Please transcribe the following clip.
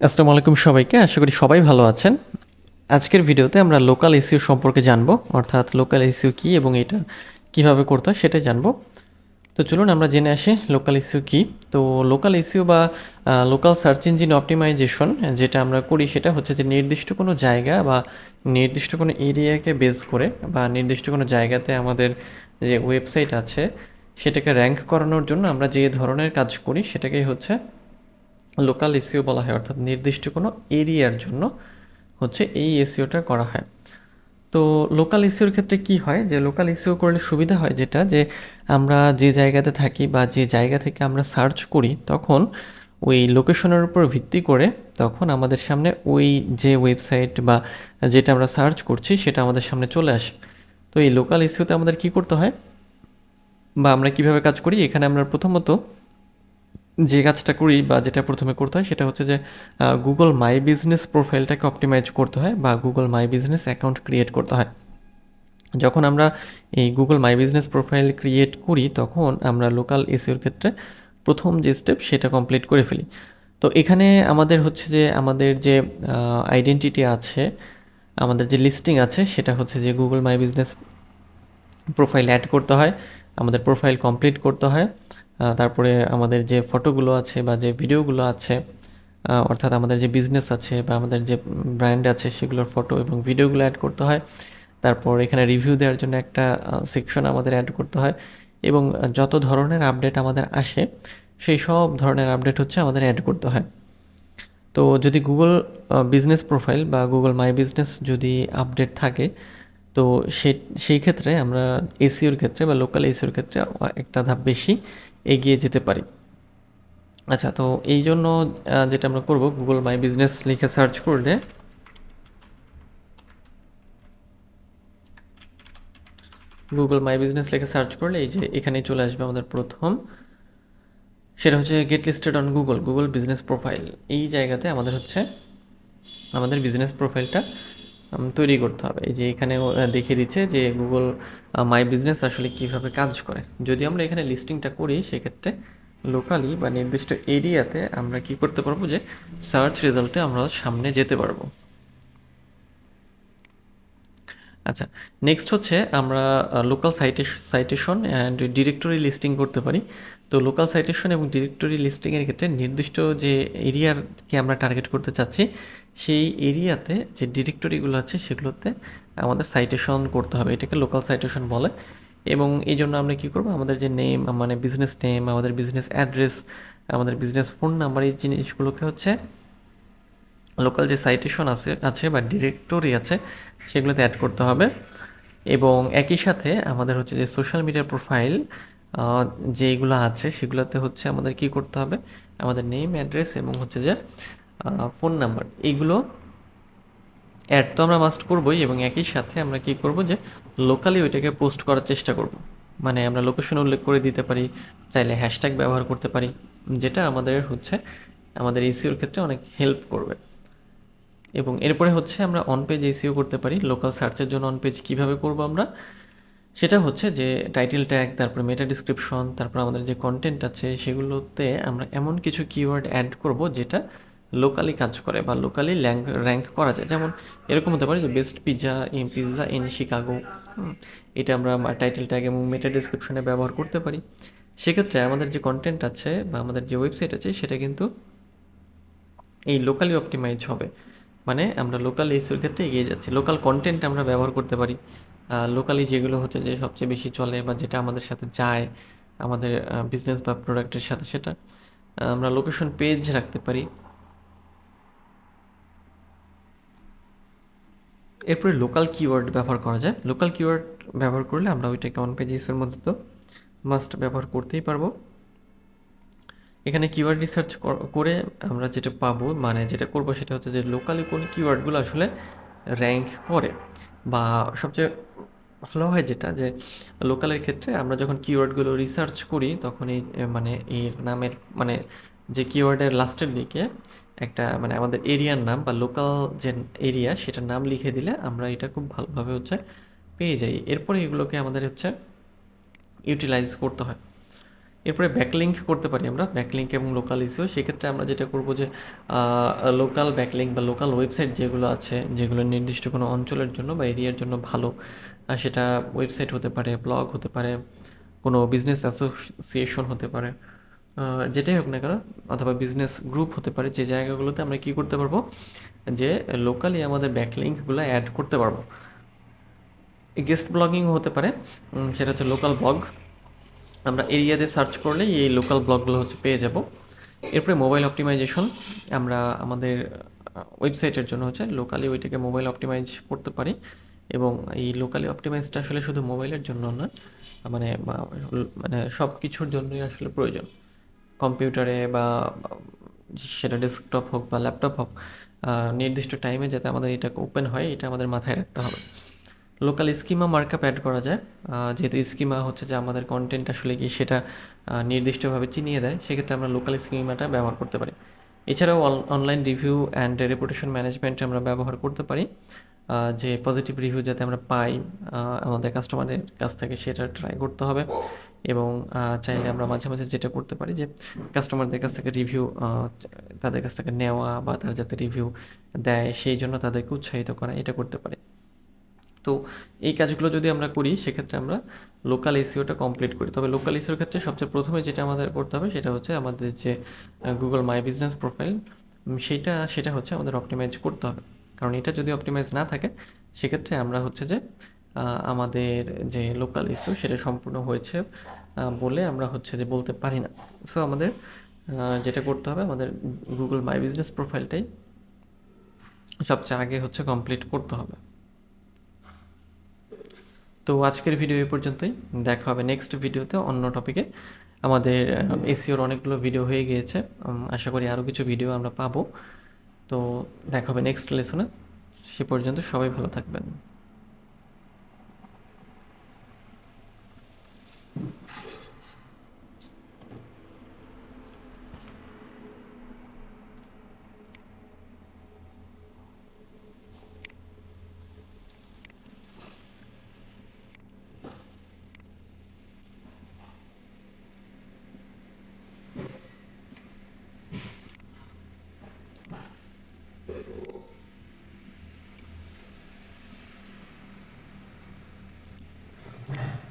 আসসালামু আলাইকুম সবাইকে। আশা করি সবাই ভালো আছেন। আজকের ভিডিওতে আমরা লোকাল এসিও সম্পর্কে জানব, অর্থাৎ লোকাল এসিও কী এবং এটা কীভাবে করতে হয় সেটাই জানব। তো চলুন আমরা জেনে আসি লোকাল এসিও কী। তো লোকাল এসিও বা লোকাল সার্চ ইঞ্জিন অপটিমাইজেশন যেটা আমরা করি সেটা হচ্ছে যে নির্দিষ্ট কোনো জায়গা বা নির্দিষ্ট কোনো এরিয়াকে বেস করে বা নির্দিষ্ট কোনো জায়গাতে আমাদের যে ওয়েবসাইট আছে সেটাকে র্যাঙ্ক করানোর জন্য আমরা যে ধরনের কাজ করি সেটাকেই হচ্ছে লোকাল এসিও বলা হয়, অর্থাৎ নির্দিষ্ট কোনো এরিয়ার জন্য হচ্ছে এই এসিওটা করা হয়। তো লোকাল এসিওর ক্ষেত্রে কি হয়? যে লোকাল এসিও করলে সুবিধা হয় যেটা, যে আমরা যে জায়গাতে থাকি বা যে জায়গা থেকে আমরা সার্চ করি, তখন ওই লোকেশনের উপর ভিত্তি করে তখন আমাদের সামনে ওই যে ওয়েবসাইট বা যেটা আমরা সার্চ করছি, সেটা আমাদের সামনে চলে আসে। তো এই লোকাল এসিওতে আমাদের কি করতে হয়? বা আমরা কীভাবে কাজ করি? এখানে আমরা প্রথমত যে কাজটা করি বা যেটা প্রথমে করতে হয় সেটা হচ্ছে যে গুগল মাই বিজনেস প্রোফাইলটাকে অপটিমাইজ করতে হয় বা Google my business account create করতে হয়। যখন আমরা এই Google my business profile create করি, তখন আমরা লোকাল এসিওর ক্ষেত্রে প্রথম যে স্টেপ সেটা কমপ্লিট করে ফেলি। তো এখানে আমাদের হচ্ছে যে, আমাদের যে আইডেন্টিটি আছে, আমাদের যে লিস্টিং আছে, সেটা হচ্ছে যে Google my business profile add করতে হয়, আমাদের প্রোফাইল কমপ্লিট করতে হয়। তারপরে আমাদের যে ফটোগুলো আছে বা যে ভিডিওগুলো আছে অর্থাৎ আমাদের যে বিজনেস আছে বা আমাদের যে ব্র্যান্ড আছে সেগুলোর ফটো এবং ভিডিওগুলো অ্যাড করতে হয়। তারপর এখানে রিভিউ দেওয়ার জন্য একটা সেকশন আমাদের অ্যাড করতে হয় এবং যত ধরনের আপডেট আমাদের আসে, সেই সব ধরনের আপডেট হচ্ছে আমাদের অ্যাড করতে হয়। তো যদি গুগল বিজনেস প্রোফাইল বা গুগল মাই বিজনেস যদি আপডেট থাকে, তো সে, সেই ক্ষেত্রে আমরা এসিওর ক্ষেত্রে বা লোকাল এসিওর ক্ষেত্রে একটা ধাপ বেশি এগিয়ে যেতে পারি। আচ্ছা তো এই জন্য যেটা আমরা করব গুগল মাই বিজনেস লিখে সার্চ করলে গুগল মাই বিজনেস লিখে সার্চ করলে এই যে এখানেই চলে আসবে আমাদের প্রথম। সেটা হচ্ছে get listed on Google Google business profile এই জায়গাতে আমাদের হচ্ছে, আমাদের বিজনেস প্রোফাইলটা তৈরি করতে হবে। এই যে এখানে দেখিয়ে দিচ্ছে যে গুগল মাই বিজনেস আসলে কীভাবে কাজ করে। যদি আমরা এখানে লিস্টিংটা করি, সেক্ষেত্রে লোকালি বা নির্দিষ্ট এরিয়াতে আমরা কি করতে পারব যে সার্চ রেজাল্টে আমরা সামনে যেতে পারব। আচ্ছা নেক্সট হচ্ছে আমরা local citation and directory listing করতে পারি। তো লোকাল সাইটেশন এবং ডিরেক্টরি লিস্টিংয়ের ক্ষেত্রে নির্দিষ্ট যে এরিয়ারকে আমরা টার্গেট করতে চাচ্ছি, সেই এরিয়াতে যে ডিরেক্টরিগুলো আছে সেগুলোতে আমাদের সাইটেশন করতে হবে। এটাকে লোকাল সাইটেশন বলে। এবং এই জন্য আমরা কী করব? আমাদের যে নেম মানে বিজনেস নেম আমাদের বিজনেস অ্যাড্রেস আমাদের বিজনেস ফোন নাম্বার এই জিনিসগুলোকে হচ্ছে লোকাল যে সাইটেশন আছে আছে বা ডিরেক্টরি আছে, সেগুলোতে অ্যাড করতে হবে। এবং একই সাথে আমাদের হচ্ছে যে সোশ্যাল মিডিয়ার প্রোফাইল যেগুলো আছে সেগুলোতে হচ্ছে আমাদের কি করতে হবে? আমাদের নেম অ্যাড্রেস এবং হচ্ছে যে ফোন নাম্বার এইগুলো অ্যাড তো আমরা মাস্ট করবোই এবং একই সাথে আমরা কি করব যে লোকালি ওইটাকে পোস্ট করার চেষ্টা করব। মানে আমরা লোকেশন উল্লেখ করে দিতে পারি, চাইলে হ্যাশট্যাগ ব্যবহার করতে পারি, যেটা আমাদের হচ্ছে, আমাদের এসিওর ক্ষেত্রে অনেক হেল্প করবে। এবং এরপরে হচ্ছে আমরা অন পেজ এসিও করতে পারি লোকাল সার্চের জন্য অন পেজ কীভাবে করব আমরা? সেটা হচ্ছে যে টাইটেল ট্যাগ তারপর মেটা ডিসক্রিপশন তারপর আমাদের যে কন্টেন্ট আছে সেগুলোতে আমরা এমন কিছু কিওয়ার্ড অ্যাড করব যেটা লোকালি কাজ করে বা লোকালি র্যাঙ্ক র্যাঙ্ক করা যায়। যেমন এরকম হতে পারে যে best pizza in pizza in Chicago এটা আমরা টাইটেল ট্যাগ এবং মেটা ডিসক্রিপশনে ব্যবহার করতে পারি। সেক্ষেত্রে আমাদের যে কন্টেন্ট আছে বা আমাদের যে ওয়েবসাইট আছে সেটা কিন্তু এই লোকালি অপটিমাইজ হবে। মানে আমরা লোকাল এসিওর ক্ষেত্রে এগিয়ে যাচ্ছি। লোকাল কন্টেন্ট আমরা ব্যবহার করতে পারি। লোকালি যেগুলো হচ্ছে যে সবচেয়ে বেশি চলে বা যেটা আমাদের সাথে যায়, আমাদের বিজনেস বা প্রোডাক্টের সাথে সেটা আমরা লোকেশন পেজ রাখতে পারি। এরপরে লোকাল কিওয়ার্ড ব্যবহার করা যায়। লোকাল কিওয়ার্ড ব্যবহার করলে আমরা ওইটাকে অন পেজেসের মধ্যে তো মাস্ট ব্যবহার করতেই পারব। এখানে কিওয়ার্ড রিসার্চ করে আমরা যেটা পাবো মানে যেটা করব সেটা হচ্ছে যে লোকালি কোন কিওয়ার্ডগুলো আসলে র্যাঙ্ক করে। বা সবচেয়ে ভালো হয় যেটা যে লোকালের ক্ষেত্রে আমরা যখন কিওয়ার্ডগুলো রিসার্চ করি, তখন এই মানে এর নামের মানে যে কিওয়ার্ডের লাস্টের দিকে একটা মানে আমাদের এরিয়ার নাম বা লোকাল যে এরিয়া সেটার নাম লিখে দিলে আমরা এটা খুব ভালোভাবে হচ্ছে পেয়ে যাই। এরপরে এগুলোকে আমাদের হচ্ছে ইউটিলাইজ করতে হয়। এরপরে ব্যাকলিঙ্ক করতে পারি আমরা ব্যাকলিঙ্ক এবং লোকাল ইস্যু সেক্ষেত্রে আমরা যেটা করব যে লোকাল ব্যাকলিঙ্ক বা লোকাল ওয়েবসাইট যেগুলো আছে, যেগুলো নির্দিষ্ট কোনো অঞ্চলের জন্য বা এরিয়ার জন্য ভালো সেটা ওয়েবসাইট হতে পারে ব্লগ হতে পারে, কোনো বিজনেস অ্যাসোসিয়েশন হতে পারে যেটাই হোক না কেন, অথবা বিজনেস গ্রুপ হতে পারে, যে জায়গাগুলোতে আমরা কি করতে পারব, যে লোকালি আমাদের ব্যাকলিঙ্কগুলো অ্যাড করতে পারব। গেস্ট ব্লগিং হতে পারে সেটা হচ্ছে লোকাল ব্লগ আমরা এরিয়াতে সার্চ করলেই এই লোকাল ব্লগগুলো হচ্ছে পেয়ে যাব। এরপরে মোবাইল অপটিমাইজেশন আমরা আমাদের ওয়েবসাইটের জন্য হচ্ছে লোকালি ওইটাকে মোবাইল অপটিমাইজ করতে পারি এবং এই লোকালি অপটিমাইজটা আসলে শুধু মোবাইলের জন্য না মানে মানে সব কিছুর জন্যই আসলে প্রয়োজন। কম্পিউটারে বা, সেটা ডেস্কটপ হোক বা ল্যাপটপ হোক নির্দিষ্ট টাইমে যাতে আমাদের এটা ওপেন হয়, এটা আমাদের মাথায় রাখতে হবে। লোকাল স্কিমা মার্কআপ অ্যাড করা যায়। যেহেতু স্কিমা হচ্ছে যে আমাদের কন্টেন্ট আসলে কি সেটা নির্দিষ্টভাবে চিনিয়ে দেয়, সেক্ষেত্রে আমরা লোকাল স্কিমাটা ব্যবহার করতে পারি। এছাড়াও online review and reputation management আমরা ব্যবহার করতে পারি। যে পজিটিভ রিভিউ যাতে আমরা পাই আমাদের কাস্টমারের কাছ থেকে সেটা ট্রাই করতে হবে। এবং চাইলে আমরা মাঝে মাঝে যেটা করতে পারি যে কাস্টমারদের কাছ থেকে রিভিউ তাদের কাছ থেকে নেওয়া বা তারা যাতে রিভিউ দেয়, সেই জন্য তাদেরকে উৎসাহিত করা, এটা করতে পারি। তো এই কাজগুলো যদি আমরা করি, সেক্ষেত্রে আমরা লোকাল এসিওটা কমপ্লিট করি। তবে লোকাল এসিওর ক্ষেত্রে সবচেয়ে প্রথমে যেটা আমাদের করতে হবে, সেটা হচ্ছে আমাদের যে গুগল মাই বিজনেস প্রোফাইল সেটা সেটা হচ্ছে আমাদের অপটিমাইজ করতে হবে। কারণ এটা যদি অপটিমাইজ না থাকে, সেক্ষেত্রে আমরা হচ্ছে যে আমাদের যে লোকাল ইস্যু সেটা সম্পূর্ণ হয়েছে বলে আমরা হচ্ছে যে বলতে পারি না। সো আমাদের যেটা করতে হবে, আমাদের গুগল মাই বিজনেস প্রোফাইলটাই সবচেয়ে আগে হচ্ছে কমপ্লিট করতে হবে। তো আজকের ভিডিও এই পর্যন্তই। দেখা হবে নেক্সট ভিডিওতে অন্য টপিকে আমাদের এসিওর অনেকগুলো ভিডিও হয়ে গিয়েছে। আশা করি আরও কিছু ভিডিও আমরা পাবো। তো দেখা হবে নেক্সট লেসনে সে পর্যন্ত সবাই ভালো থাকবেন। Yeah.